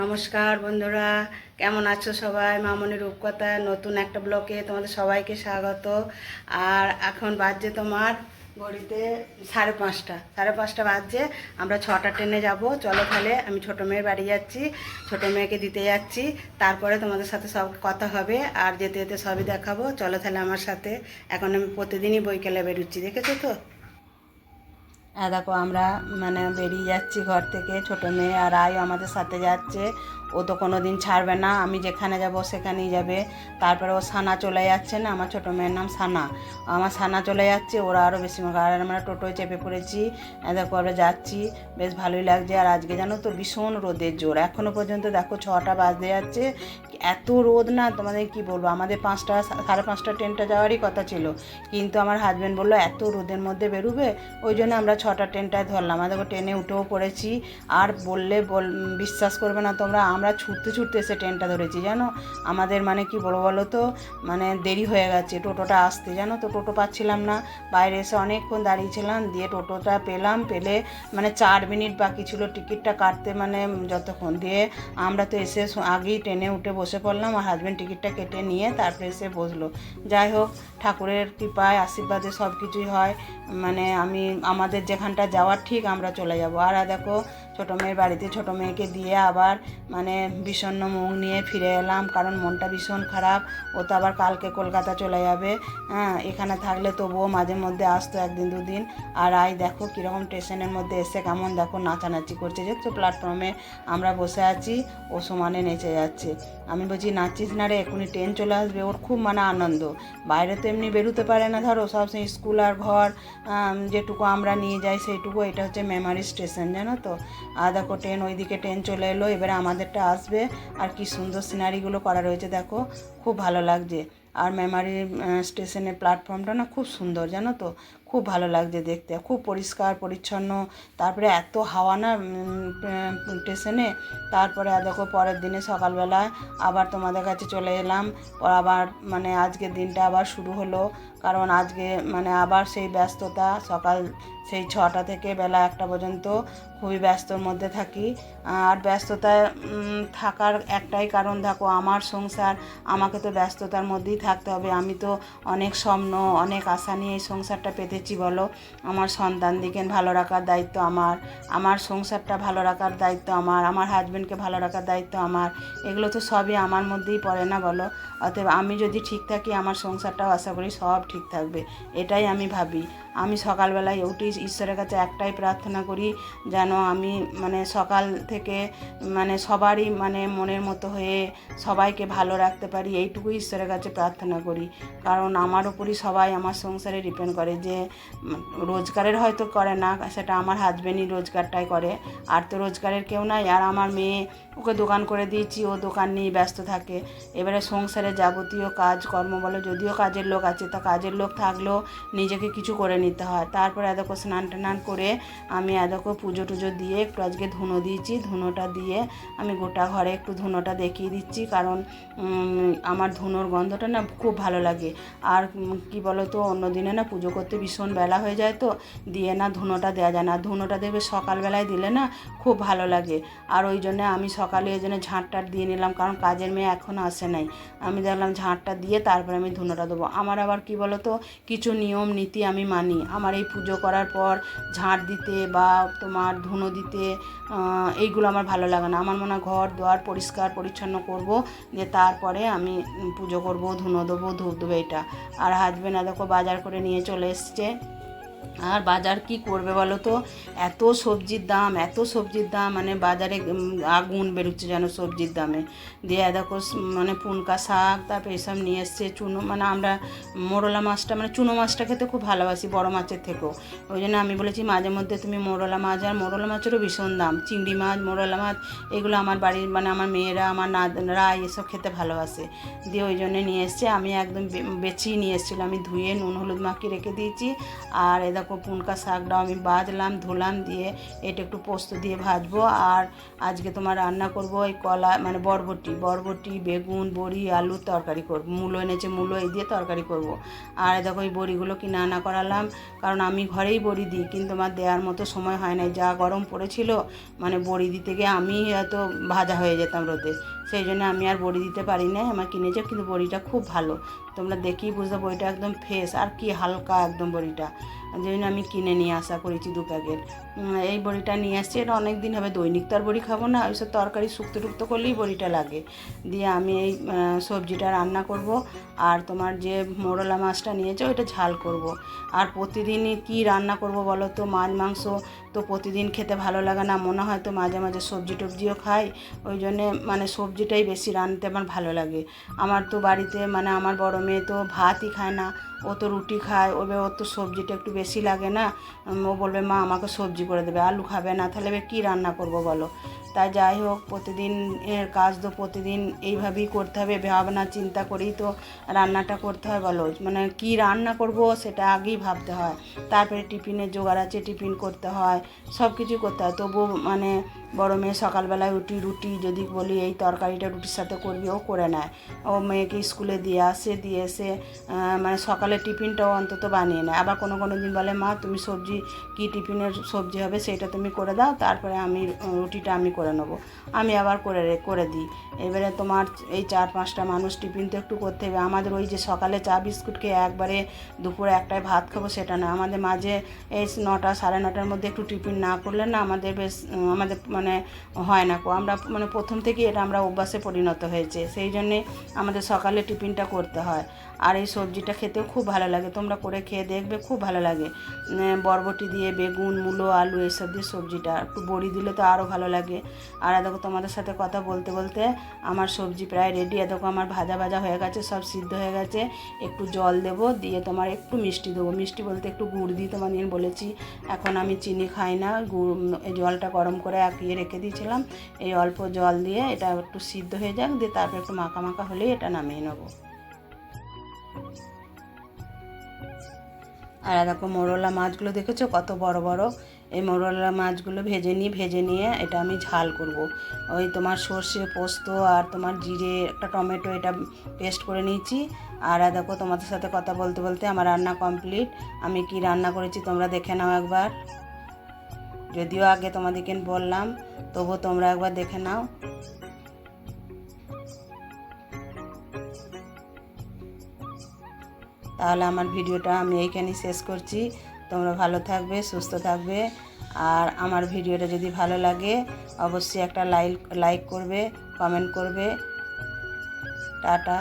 নমস্কার বন্ধুরা, কেমন আছো সবাই? মামনি রূপকথা, নতুন একটা ব্লকে তোমাদের সবাইকে স্বাগত। আর এখন বাজছে তোমার ঘড়িতে সাড়ে পাঁচটা। সাড়ে পাঁচটা বাজছে, আমরা ছটা ট্রেনে যাব। চলো তাহলে, আমি ছোটো মেয়ের বাড়ি যাচ্ছি, ছোটো মেয়েকে দিতে যাচ্ছি। তারপরে তোমাদের সাথে সব কথা হবে, আর যেতে যেতে সবই দেখাবো। চলো তাহলে আমার সাথে। এখন আমি প্রতিদিনই বইকেলে বেরোচ্ছি, দেখেছ তো? দেখো আমরা মানে বেরিয়ে যাচ্ছি ঘর থেকে। ছোটো মেয়ে আর আয় আমাদের সাথে যাচ্ছে। ও তো কোনো দিন ছাড়বে না। আমি যেখানে যাব সেখানেই যাবে। তারপরে ও সানা চলে যাচ্ছে না। আমার ছোটো মেয়ের নাম সানা। আমার সানা চলে যাচ্ছে। ওরা আরও বেশি আর আমরা টোটোয় চেপে পড়েছি। হ্যাঁ দেখো আমরা যাচ্ছি। বেশ ভালোই লাগছে। আর আজকে জানো তো ভীষণ রোদের জোর। এখনও পর্যন্ত দেখো ছটা বাজতে যাচ্ছে। এত রোদ না, তোমাদের কি বলব? আমাদের পাঁচটা, সাড়ে পাঁচটা ট্রেনটা যাওয়ারই কথা ছিল। কিন্তু আমার হাজব্যান্ড বলল, এত রোদের মধ্যে বেরোবে? ওই জন্য আমরা ছটা ট্রেনটায় ধরলাম। আর দেখো ট্রেনে উঠেও পড়েছি। আর বললে বল, বিশ্বাস করবে না তোমরা, আমরা ছুটতে ছুটতে এসে ট্রেনটা ধরেছি, জানো? আমাদের মানে কি বলব বলো তো? মানে দেরি হয়ে গেছে, টোটোটা আসতে, জানো তো? টোটো পাচ্ছিলাম না। বাইরে এসে অনেকক্ষণ দাঁড়িয়েছিলাম, দিয়ে টোটোটা পেলাম, পেলে মানে চার মিনিট বাকি ছিল টিকিটটা কাটতে মানে যতক্ষণ। দিয়ে আমরা তো এসে আগেই ট্রেনে উঠে বসে পড়লাম আর হাজব্যান্ড টিকিটটা কেটে নিয়ে তারপরে এসে বসল। যাই হোক, ঠাকুরের কৃপায়, আশীর্বাদে সব কিছুই হয়। মানে আমি, আমাদের যেখানটা যাওয়ার ঠিক আমরা চলে যাব। আর দেখো ছোটো মেয়ের বাড়িতে ছোটো মেয়েকে দিয়ে আবার মানে বিষণ্ণ মুখ নিয়ে ফিরে এলাম, কারণ মনটা ভীষণ খারাপ। ও তো আবার কালকে কলকাতা চলে যাবে। হ্যাঁ এখানে থাকলে তবুও মাঝে মধ্যে আসতো একদিন, দুদিন। আর আই দেখো কীরকম স্টেশনের মধ্যে এসে কেমন দেখো নাচানাচি করছে। দেখছ প্ল্যাটফর্মে আমরা বসে আছি, ও সমানে নেচে যাচ্ছে। আমি বলছি, নাচছিস না রে এখনই ট্রেন চলে আসবে। ওর খুব মানে আনন্দ। বাইরে তো এমনি বেরোতে পারে না, ধরো সবসময় স্কুল আর ঘর যেটুকু আমরা নিয়ে যাই সেইটুকু, এটা হচ্ছে মেমারি স্টেশন জানো তো? আর দেখো ট্রেন ওইদিকে ট্রেন চলে এলো, এবারে আমাদেরটা আসবে। আর কি সুন্দর সিনারিগুলো করা রয়েছে, দেখো। খুব ভালো লাগছে। আর মেমারি স্টেশনের প্ল্যাটফর্মটা না খুব সুন্দর, জানো তো? খুব ভালো লাগছে দেখতে। খুব পরিষ্কার, পরিচ্ছন্ন। তারপরে এত হাওয়া না স্টেশনে তারপরে দেখো পরের দিনে সকালবেলায় আবার তোমাদের কাছে চলে এলাম। আবার মানে আজকের দিনটা আবার শুরু হলো। কারণ আজকে মানে আবার সেই ব্যস্ততা, সকাল সেই ছটা থেকে বেলা একটা পর্যন্ত খুবই ব্যস্তর মধ্যে থাকি। আর ব্যস্ততায় থাকার একটাই কারণ, দেখো আমার সংসার, আমাকে তো ব্যস্ততার মধ্যেই থাকতে হবে। আমি তো অনেক স্বপ্ন, অনেক আশা নিয়ে এই সংসারটা পেতেছি বলো। আমার সন্তানদিকে ভালো রাখার দায়িত্ব আমার। আমার সংসারটা ভালো রাখার দায়িত্ব আমার। আমার হাজব্যান্ডকে ভালো রাখার দায়িত্ব আমার। এগুলো তো সবই আমার মধ্যেই পড়ে না বলো। অতএব আমি যদি ঠিক থাকি, আমার সংসারটাও আশা করি সব ঠিক থাকবে। এটাই আমি ভাবি। আমি সকালবেলায় উঠি, ঈশ্বরের কাছে একটাই প্রার্থনা করি, যেন আমি মানে সকাল থেকে মানে সবারই মানে মনের মতো হয়ে সবাইকে ভালো রাখতে পারি এইটুকুই ঈশ্বরের কাছে প্রার্থনা করি। কারণ আমার উপরই সবাই আমার সংসারে ডিপেন্ড করে যে, রোজগারের হয়তো করে না, সেটা আমার হাজবেন্ডই রোজগারটাই করে। আর তো রোজগারের কেউ নাই, আর আমার মেয়ে ওকে দোকান করে দিয়েছি, ও দোকান নিয়ে ব্যস্ত থাকে। এবারে সংসারে যাবতীয় কাজ কর্ম বলো, যদিও কাজের লোক আছে, তা কাজের লোক থাকলেও নিজেকে কিছু করে নিতে হয়। তারপরে এদকো স্নান টান করে আমি এদকো পুজো টুজো দিয়ে একটু আজকে ধুনো দিয়েছি। ধুনোটা দিয়ে আমি গোটা ঘরে একটু ধুনোটা দেখিয়ে দিচ্ছি কারণ আমার ধুনোর গন্ধটা না খুব ভালো লাগে। আর কি বলো তো অন্য দিনে না পুজো করতে ভীষণ বেলা হয়ে যায় তো, দিয়ে না ধুনোটা দেওয়া যায় না। ধুনোটা দেবে সকালবেলায় দিলে না খুব ভালো লাগে। আর ওই জন্য আমি সকালে ওই জন্য ঝাঁটটা দিয়ে নিলাম কারণ কাজের মেয়ে এখনও আসে নাই। আমি দেখলাম ঝাঁটটা দিয়ে তারপরে আমি ধুনোটা দেবো। আমার আবার কি বলো তো কিছু নিয়ম, নীতি আমি মানি আমার এই পুজো করার পর ঝাঁট দিতে বা তোমার ধুনো দিতে এইগুলো আমার ভালো লাগে না। আমার মনে হয় ঘর দোয়ার পরিষ্কার পরিচ্ছন্ন করব যে তারপরে আমি পুজো করব, ধুনো দেবো, ধূপ দেবো এটা আর হাজবেন্ড দেখো বাজার করে নিয়ে চলে এসছে। আর বাজার কি করবে বলো তো? এত সবজির দাম, এত সবজির দাম মানে বাজারে আগুন বেরোচ্ছে যেন সবজির দামে। দিয়ে দেখো মানে পুনকা শাক, তারপরে এসব নিয়ে এসছে চুনো মানে আমরা মোরলা মাছটা মানে চুনো মাছটা খেতে খুব ভালোবাসি বড় মাছের থেকেও। ওই জন্য আমি বলেছি, মাঝে মধ্যে তুমি মোরলা মাছ, আর মোরলা মাছেরও ভীষণ দাম। চিংড়ি মাছ, মোরলা মাছ, এগুলো আমার বাড়ির মানে আমার মেয়েরা, আমার নাতরা এসব খেতে ভালোবাসে। দিয়ে ওই জন্য নিয়ে এসছে, আমি একদম বেছেই নিয়ে এসেছিলাম। আমি ধুয়ে নুন, হলুদ মাখিয়ে রেখে দিয়েছি। আর দেখো পুনকা শাকটাও আমি বাজলাম ধুলাম দিয়ে এটা একটু পোস্ত দিয়ে ভাজবো। আর আজকে তোমার রান্না করব ওই কলা মানে বরবটি। বরবটি, বেগুন, বড়ি আলুর তরকারি করব। মূলো এনেছে, মূলো এই দিয়ে তরকারি করব। আর দেখো এই বড়িগুলো কিনে আনা করালাম, কারণ আমি ঘরেই বড়ি দিই, কিন্তু আমার দেওয়ার মতো সময় হয় নাই। যা গরম পড়েছিল মানে বড়ি দিতে গিয়ে আমি হয়তো ভাজা হয়ে যেতাম রোদে। সেই জন্য আমি আর বড়ি দিতে পারি না আমার কিনেছে, কিন্তু বড়িটা খুব ভালো। তোমরা দেখেই বুঝতে বড়িটা একদম ফ্রেশ আর কি হালকা একদম বড়িটা। যে জন্য আমি কিনে নিয়ে আসা করেছি দু প্যাকেট। এই বড়িটা নিয়ে আসছি, এটা অনেক দিন হবে, দৈনিক তো আর বড়ি খাব না ওইসব তরকারি শুক্তো টুক্তো করলেই বড়িটা লাগে। দিয়ে আমি এই সবজিটা রান্না করব, আর তোমার যে মোরলা মাছটা নিয়েছে, ওইটা ঝাল করব। আর প্রতিদিনই কি রান্না করব বলো তো, মাছ, মাংস তো প্রতিদিন খেতে ভালো লাগে না, মনে হয় তো মাঝে মাঝে সবজি টবজিও খাই, ওই জন্যে মানে সবজিটাই বেশি রাঁধতে আমার ভালো লাগে। আমার তো বাড়িতে মানে আমার বড় মেয়ে তো ভাতই খায় না, ও তো রুটি খায় ওবে ওর তো সবজিটা একটু বেশি লাগে না ও বলবে, মা, আমাকে সবজি করে দেবে, আলু খাবে না, তাহলে কী রান্না করব বলো? তাই যাই হোক, প্রতিদিন এর কাজ তো প্রতিদিন এইভাবেই করতে হবে, ভাবনা চিন্তা করেই তো রান্নাটা করতে হয় বলো। মানে কি রান্না করব সেটা আগেই ভাবতে হয়। তারপরে টিফিনের জোগাড় আছে, টিফিন করতে হয় সব কিছু করতে হয়। তবু মানে বড় মেয়ে সকালবেলায় উঠি, রুটি যদি বলি, এই তরকারিটা রুটির সাথে করবি, ও করে নেয়। ও মেয়েকে স্কুলে দিয়ে আসে দিয়ে এসে মানে সকালে টিফিনটাও অন্তত বানিয়ে নেয়। আবার কোনো কোনো দিন বলে, মা, তুমি সবজি, কী টিফিনের সবজি হবে সেটা তুমি করে দাও, তারপরে আমি রুটিটা আমি করে নেব। আমি আবার করে করে দিই। এবারে তোমার এই চার পাঁচটা মানুষ টিফিন তো একটু করতে হবে। আমাদের ওই যে সকালে চা বিস্কুট খেয়ে একবারে দুপুরে একটায় ভাত খাব সেটা না। আমাদের মাঝে এই নটা, সাড়ে নটার মধ্যে একটু টিফিন না করলে না আমাদের বেশ আমাদের মানে হয় না কো। আমরা মানে প্রথম থেকেই এটা আমরা অভ্যাসে পরিণত হয়েছে, সেই জন্যে আমাদের সকালে টিফিনটা করতে হয়। আর এই সবজিটা খেতেও খুব ভালো লাগে, তোমরা করে খেয়ে দেখবে, খুব ভালো লাগে। বরবটি দিয়ে বেগুন, মূলো, আলু এসব দিয়ে সবজিটা একটু বড়ি দিলে তো আরও ভালো লাগে। আর দেখো তোমাদের সাথে কথা বলতে বলতে আমার সবজি প্রায় রেডি দেখো আমার ভাজা ভাজা হয়ে গেছে, সব সিদ্ধ হয়ে গেছে। একটু জল দেব, দিয়ে তোমার একটু মিষ্টি দেবো। মিষ্টি বলতে একটু গুড় দিই তোমার নিয়ে বলেছি, এখন আমি চিনি খাই না, গুড় জলটা গরম করে আঁকিয়ে রেখে দিয়েছিলাম। এই অল্প জল দিয়ে এটা একটু সিদ্ধ হয়ে যাক, দিয়ে তারপর একটু মাখা মাখা হলেই এটা নামিয়ে নেব। আর দেখো মোরলা মাছগুলো দেখেছ? কত বড় বড়। এই মোরলা মাছগুলো ভেজে নিয়ে ভেজে নিয়ে এটা আমি ঝাল করব। ওই তোমার সর্ষে পোস্ত আর তোমার জিরে, একটা টমেটো এটা পেস্ট করে নিয়েছি। আর দেখো তোমাদের সাথে কথা বলতে বলতে আমার রান্না কমপ্লিট। আমি কি রান্না করেছি তোমরা দেখে নাও একবার। যদিও আগে তোমাদেরকে বললাম তবু তোমরা একবার দেখে নাও। তাহলে আমার ভিডিওটা আমি এইখানেই শেষ করছি। তোমরা ভালো থাকবে, সুস্থ থাকবে। আর আমার ভিডিওটা যদি ভালো লাগে, অবশ্যই একটা লাইক লাইক করবে, কমেন্ট করবে। টাটা।